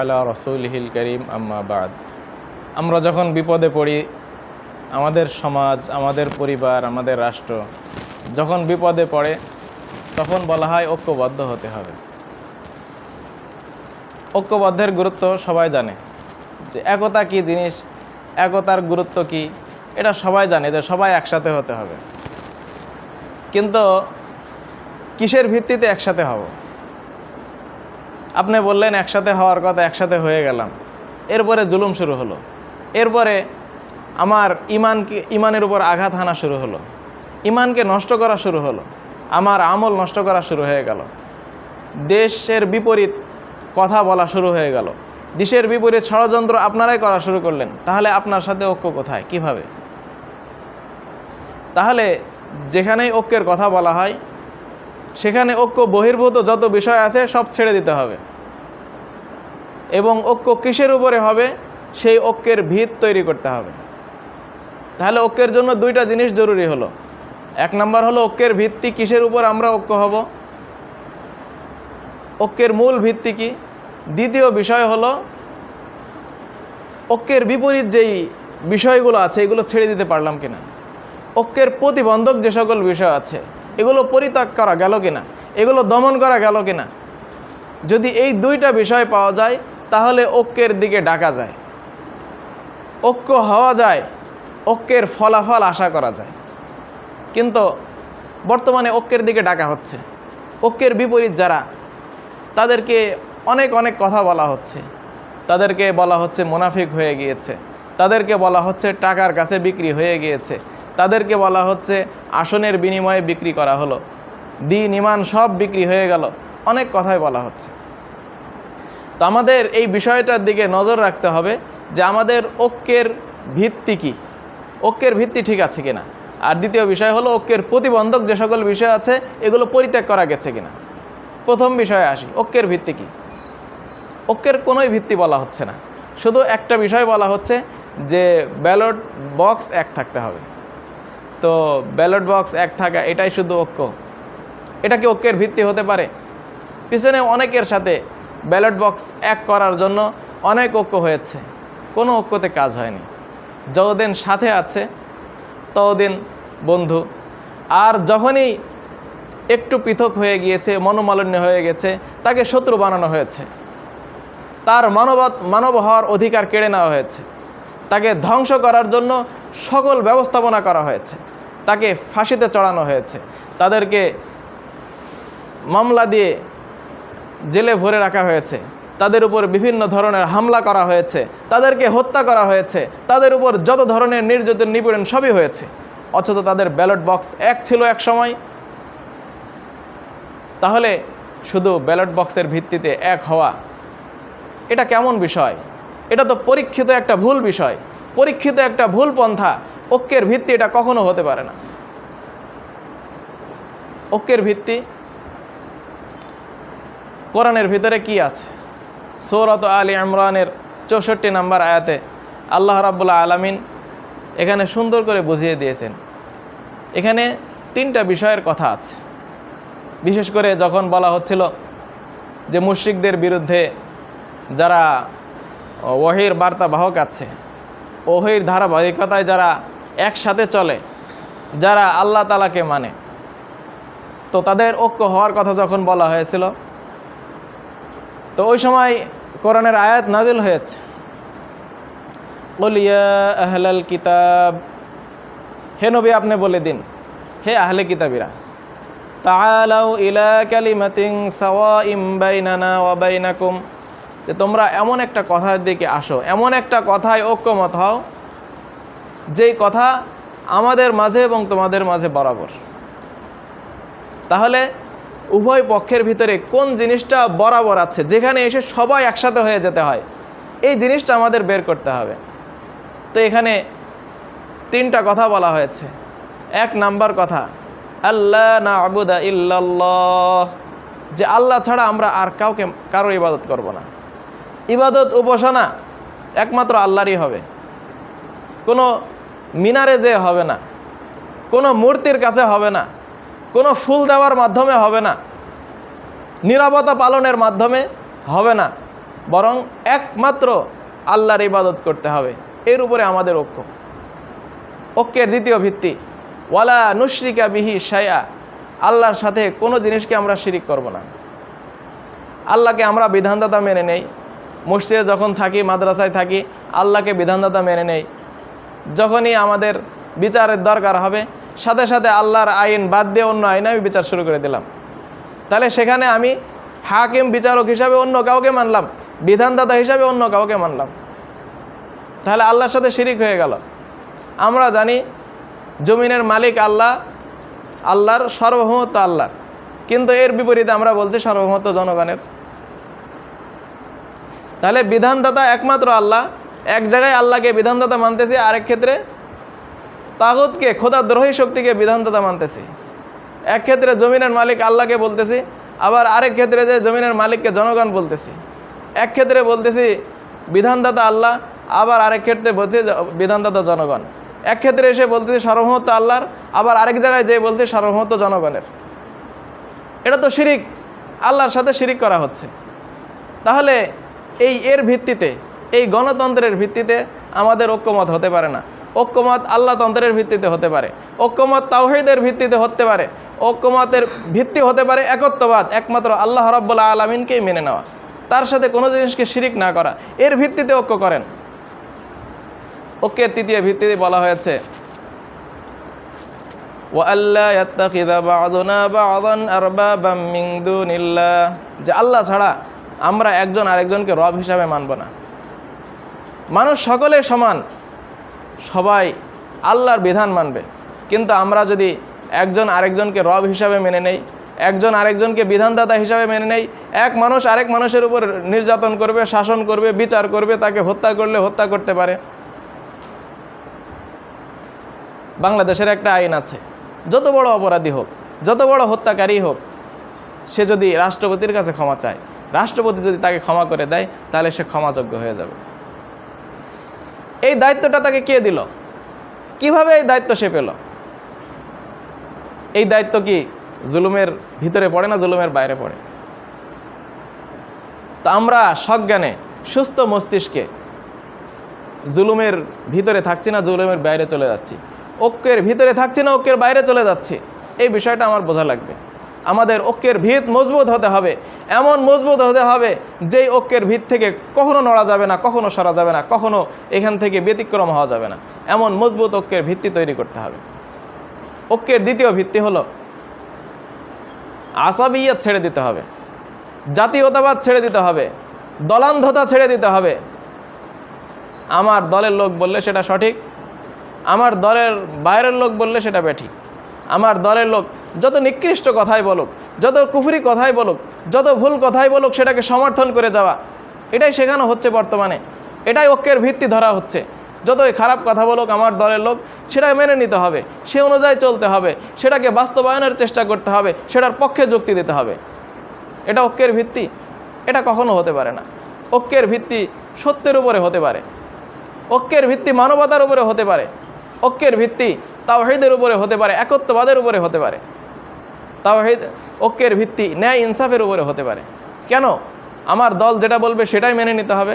আলা রসুলহিল করিম, আম্মা বাদ। আমরা যখন বিপদে পড়ি, আমাদের সমাজ, আমাদের পরিবার, আমাদের রাষ্ট্র যখন বিপদে পড়ে, তখন বলা হয় ঐক্যবদ্ধ হতে হবে। ঐক্যবদ্ধের গুরুত্ব সবাই জানে। যে একতা কি জিনিস, একতার গুরুত্ব কি, এটা সবাই জানে যে সবাই একসাথে হতে হবে। কিন্তু কিসের ভিত্তিতে একসাথে হব? আপনি বললেন একসাথে হওয়ার কথা, একসাথে হয়ে গেলাম। এরপরে জুলুম শুরু হলো। এরপরে আমার ইমানকে, ইমানের উপর আঘাত হানা শুরু হলো। ইমানকে নষ্ট করা শুরু হলো। আমার আমল নষ্ট করা শুরু হয়ে গেল। দেশের বিপরীত কথা বলা শুরু হয়ে গেল। দেশের বিপরীত ষড়যন্ত্র আপনারাই করা শুরু করলেন। তাহলে আপনার সাথে ঐক্য কোথায়? কীভাবে? তাহলে যেখানেই ঐক্যের কথা বলা হয়, সেখানে ঐক্য বহির্ভূত যত বিষয় আছে সব ছেড়ে দিতে হবে। এবং ঐক্য কিসের উপরে হবে? সেই ঐক্যের ভিত তৈরি করতে হবে। তাহলে ঐক্যের জন্য দুইটা জিনিস জরুরি হলো। এক নম্বর হলো ঐক্যের ভিত্তি কিসের উপর আমরা ঐক্য হব? ঐক্যের মূল ভিত্তি কি? দ্বিতীয় বিষয় হলো ঐক্যের বিপরীত যেই বিষয়গুলো আছে, এগুলো ছেড়ে দিতে পারলাম কিনা? ঐক্যের প্রতিবন্ধক যে সকল বিষয় আছে, এগুলো পরিত্যাগ করা গেল কিনা? এগুলো দমন করা গেল কিনা? যদি এই দুইটা বিষয় পাওয়া যায় তাহলে ঐক্যের দিকে ডাকা যায়। ঐক্য হওয়া যায়, ঐক্যের ফলাফল আশা করা যায়। কিন্তু বর্তমানে ঐক্যের দিকে ডাকা হচ্ছে। ঐক্যের বিপরীত যারা, তাদেরকে অনেক অনেক কথা বলা হচ্ছে। তাদেরকে বলা হচ্ছে মুনাফিক হয়ে গিয়েছে। তাদেরকে বলা হচ্ছে টাকার কাছে বিক্রি হয়ে গিয়েছে। তাদেরকে বলা হচ্ছে আসনের বিনিময়ে বিক্রি করা হলো। দিন, ইমান সব বিক্রি হয়ে গেল। অনেক কথাই বলা হচ্ছে। তো আমাদের এই বিষয়টার দিকে নজর রাখতে হবে যে আমাদের ঐক্যের ভিত্তি কী? ঐক্যের ভিত্তি ঠিক আছে কিনা? আর দ্বিতীয় বিষয় হলো ঐক্যের প্রতিবন্ধক যে সকল বিষয় আছে, এগুলো পরিত্যাগ করা গেছে কিনা? প্রথম বিষয়ে আসি, ঐক্যের ভিত্তি কী? ঐক্যের কোনোই ভিত্তি বলা হচ্ছে না। শুধু একটা বিষয় বলা হচ্ছে যে ব্যালট বক্স এক থাকতে হবে। তো ব্যালট বক্স এক থাকা, এটাই শুধু ঐক্য। এটা কি ঐক্যের ভিত্তি হতে পারে? পিছনে অনেকের সাথে ব্যালট বক্স এক করার জন্য অনেক ঐক্য হয়েছে। কোনো ঐক্যতে কাজ হয়নি। যতদিন সাথে আছে, ততদিন বন্ধু। আর যখনই একটু পৃথক হয়ে গিয়েছে, মনোমালিন্য হয়ে গেছে, তাকে শত্রু বানানো হয়েছে। তার মানব মানব হওয়ার অধিকার কেড়ে নেওয়া হয়েছে। তাকে ধ্বংস করার জন্য সকল ব্যবস্থাপনা করা হয়েছে। তাকে ফাঁসিতে চড়ানো হয়েছে। তাদেরকে মামলা দিয়ে জেলে ভরে রাখা হয়েছে। তাদের উপর বিভিন্ন ধরনের হামলা করা হয়েছে। তাদেরকে হত্যা করা হয়েছে। তাদের উপর যত ধরনের নির্যাতন নিপীড়ন সবই হয়েছে। অথচ তাদের ব্যালট বক্স এক ছিল এক সময়। তাহলে শুধু ব্যালট বক্সের ভিত্তিতে এক হওয়া, এটা কেমন বিষয়? এটা তো পরীক্ষিত একটা ভুল বিষয়। পরীক্ষিত একটা ভুল পন্থা। ঐক্যের ভিত্তি এটা কখনো হতে পারে না। ঐক্যের ভিত্তি কোরআনের ভিতরে কি আছে? সৌরত আলী ইমরানের চৌষট্টি নাম্বার আয়াতে আল্লাহ রাবুল্লাহ আলামিন এখানে সুন্দর করে বুঝিয়ে দিয়েছেন। এখানে তিনটা বিষয়ের কথা আছে। বিশেষ করে যখন বলা হচ্ছিল যে মুশ্রিকদের বিরুদ্ধে যারা ওহির বার্তা বাহক আছে, ওহির ধারাবাহিকতায় যারা একসাথে চলে, যারা আল্লাহ তালাকে মানে তো তাদের ঐক্য হওয়ার কথা যখন বলা হয়েছিল তো ওই সময় কোরআনের আয়াত নাজিল হয়েছে। বলিয়া আহলাল কিতাব। হে নবী, আপনি বলে দিন, হে আহলে কিতাবিরা, তাআলাউ ইলা কালিমাতিন সাওয়াইম বাইনানা ওয়া বাইনাকুম। যে তোমরা এমন একটা কথার দিকে আসো, এমন একটা কথায় ঐক্যমত হও, যেই কথা আমাদের মাঝে এবং তোমাদের মাঝে বরাবর। তাহলে উভয় পক্ষের ভিতরে কোন জিনিসটা বরাবর আছে? যেখানে এসে সবাই একসাথে হয়ে যেতে হয়। এই জিনিসটা আমাদের বের করতে হবে। তো এখানে তিনটা কথা বলা হয়েছে। এক নাম্বার কথা আল্লাহ না আবুদা ইল্লাল্লাহ। যে আল্লাহ ছাড়া আমরা আর কাউকে কারও ইবাদত করব না। ইবাদত উপাসনা একমাত্র আল্লাহরই হবে। কোনো মিনারে যে হবে না। কোনো মূর্তির কাছে হবে না। কোনো ফুল দেওয়ার মাধ্যমে হবে না। নিরাপত্তা পালনের মাধ্যমে হবে না। বরং একমাত্র আল্লাহর ইবাদত করতে হবে। এর উপরে আমাদের ঐক্য। ঐক্যের দ্বিতীয় ভিত্তি, ওয়ালা নুশ্রিকা বিহি সায়া আল্লাহর সাথে কোনো জিনিসকে আমরা শিরিক করব না। আল্লাহকে আমরা বিধানদাতা মেনে নেই। মসজিদে যখন থাকি, মাদ্রাসায় থাকি, আল্লাহকে বিধানদাতা মেনে নেই। যখনই আমাদের বিচারের দরকার হবে সাথে সাথে আল্লাহর আইন বাদ দিয়ে অন্য আইনে আমি বিচার শুরু করে দিলাম। তাহলে সেখানে আমি হাকিম বিচারক হিসাবে অন্য কাউকে মানলাম, বিধানদাতা হিসাবে অন্য কাউকে মানলাম। তাহলে আল্লাহর সাথে শিরিক হয়ে গেল। আমরা জানি জমিনের মালিক আল্লাহ, আল্লাহর সার্বভৌমত্ব আল্লাহর। কিন্তু এর বিপরীতে আমরা বলছি সার্বভৌমত্ব জনগণের। তাহলে বিধানদাতা একমাত্র আল্লাহ, এক জায়গায় আল্লাহকে বিধানদাতা মানতেছি, আরেক ক্ষেত্রে তাগুতকে খোদাদ্রোহী শক্তিকে বিধানদাতা মানতেছি। এক ক্ষেত্রে জমিনের মালিক আল্লাহকে বলতেছি, আবার আরেক ক্ষেত্রে যে জমিনের মালিককে জনগণ বলতেছি। এক ক্ষেত্রে বলতেছি, বিধানদাতা আল্লাহ, আবার আরেক ক্ষেত্রে বলছি বিধানদাতা জনগণ। এক ক্ষেত্রে এসে বলতেছি সার্বভৌমত্ব আল্লাহর, আবার আরেক জায়গায় যেয়ে বলছি সার্বভৌমত্ব জনগণের। এটা তো শিরিক, আল্লাহর সাথে শিরিক করা হচ্ছে। তাহলে এই এর ভিত্তিতে, এই গণতন্ত্রের ভিত্তিতে আমাদের ঐক্যমত হতে পারে না। ঐক্যমত আল্লাহ তন্ত্রের ভিত্তিতে হতে পারে। ঐক্যমত তাওহিদের ভিত্তিতে হতে পারে। ঐক্যমতের ভিত্তি হতে পারে একত্ববাদ, একমাত্র আল্লাহ রাব্বুল আলমিনকেই মেনে নেওয়া। তার সাথে কোনো জিনিসকে শিরিক না করা। এর ভিত্তিতে ঐক্য করেন। ঐক্যের তৃতীয় ভিত্তিতে বলা হয়েছে যে আল্লাহ ছাড়া আমরা একজন আরেকজনকে রব হিসাবে মানব না। মানুষ সকলে সমান। সবাই আল্লাহর বিধান মানবে। কিন্তু আমরা যদি একজন আরেকজনকে রব হিসাবে মেনে নেই, একজন আরেকজনকে বিধানদাতা হিসাবে মেনে নেই, এক মানুষ আরেক মানুষের উপর নির্যাতন করবে, শাসন করবে, বিচার করবে, তাকে হত্যা করলে হত্যা করতে পারে। বাংলাদেশের একটা আইন আছে, যত বড় অপরাধী হোক, যত বড় হত্যাকারী হোক, সে যদি রাষ্ট্রপতির কাছে ক্ষমা চায়, রাষ্ট্রপতি যদি তাকে ক্ষমা করে দেয়, তাহলে সে ক্ষমাযোগ্য হয়ে যাবে। এই দায়িত্বটা তাকে কে দিল? কীভাবে এই দায়িত্ব সে পেল? এই দায়িত্ব কি জুলুমের ভিতরে পড়ে না জুলুমের বাইরে পড়ে? তা আমরা সজ্ঞানে সুস্থ মস্তিষ্কে জুলুমের ভিতরে থাকছি না, জুলুমের বাইরে চলে যাচ্ছি। ঐক্যের ভিতরে থাকছি না, ঐক্যের বাইরে চলে যাচ্ছি। এই বিষয়টা আমার বোঝা লাগবে। আমাদের ঐক্যের ভিত মজবুত হতে হবে। এমন মজবুত হতে হবে যেই ঐক্যের ভিত থেকে কখনো নড়া যাবে না, কখনো সরা যাবে না, কখনো এখান থেকে ব্যতিক্রম হওয়া যাবে না। এমন মজবুত ঐক্যের ভিত্তি তৈরি করতে হবে। ঐক্যের দ্বিতীয় ভিত্তি হলো আসাবিয়ত ছেড়ে দিতে হবে, জাতীয়তাবাদ ছেড়ে দিতে হবে, দলান্ধতা ছেড়ে দিতে হবে। আমার দলের লোক বললে সেটা সঠিক, আমার দলের বাইরের লোক বললে সেটা বেঠিক। আমার দলের লোক যত নিকৃষ্ট কথাই বলুক, যত কুফরি কথাই বলুক, যত ভুল কথাই বলুক, সেটাকে সমর্থন করে যাওয়া, এটাই শেখানো হচ্ছে বর্তমানে। এটাই ঐক্যের ভিত্তি ধরা হচ্ছে। যতই খারাপ কথা বলুক আমার দলের লোক সেটা মেনে নিতে হবে, সে অনুযায়ী চলতে হবে, সেটাকে বাস্তবায়নের চেষ্টা করতে হবে, সেটার পক্ষে যুক্তি দিতে হবে। এটা ঐক্যের ভিত্তি, এটা কখনো হতে পারে না। ঐক্যের ভিত্তি সত্যের উপরে হতে পারে। ঐক্যের ভিত্তি মানবতার উপরে হতে পারে। ঐক্যের ভিত্তি তাওহিদের উপরে হতে পারে, একত্ববাদের উপরে হতে পারে। তাওহিদ ঐক্যের ভিত্তি, ন্যায় ইনসাফের উপরে হতে পারে। কেন? আমার দল যেটা বলবে সেটাই মেনে নিতে হবে।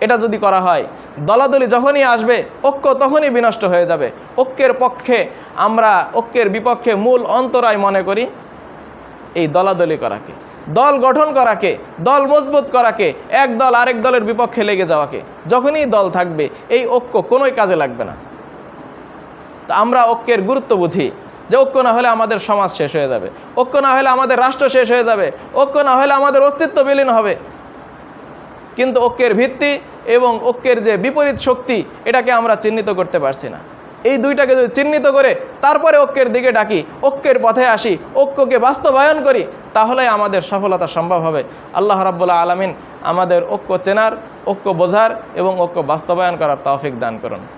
এটা যদি করা হয়, দলাদলি যখনই আসবে, ঐক্য তখনই বিনষ্ট হয়ে যাবে। ঐক্যের পক্ষে, আমরা ঐক্যের বিপক্ষে মূল অন্তরায় মনে করি এই দলাদলি করাকে। দল গঠন করাকে, দল মজবুত করাকে, এক দল আরেক দলের বিপক্ষে লেগে যাওয়াকে। যখনই দল থাকবে, এই ঐক্য কোনোই কাজে লাগবে না। তা আমরা ঐক্যের গুরুত্ব বুঝি যে ঐক্য না হলে আমাদের সমাজ শেষ হয়ে যাবে। ঐক্য না হলে আমাদের রাষ্ট্র শেষ হয়ে যাবে। ঐক্য না হলে আমাদের অস্তিত্ব বিলীন হবে। কিন্তু ঐক্যের ভিত্তি এবং ঐক্যের যে বিপরীত শক্তি, এটাকে আমরা চিহ্নিত করতে পারছি না। এই দুইটাকে যদি চিহ্নিত করে তারপরে ঐক্যের দিকে ডাকি, ঐক্যের পথে আসি, ঐক্যকে বাস্তবায়ন করি তাহলে আমাদের সফলতা সম্ভব হবে। আল্লাহ রাব্বুল্লাহ আলমিন আমাদের ঐক্য চেনার, ঐক্য বোঝার এবং ঐক্য বাস্তবায়ন করার তৌফিক দান করুন।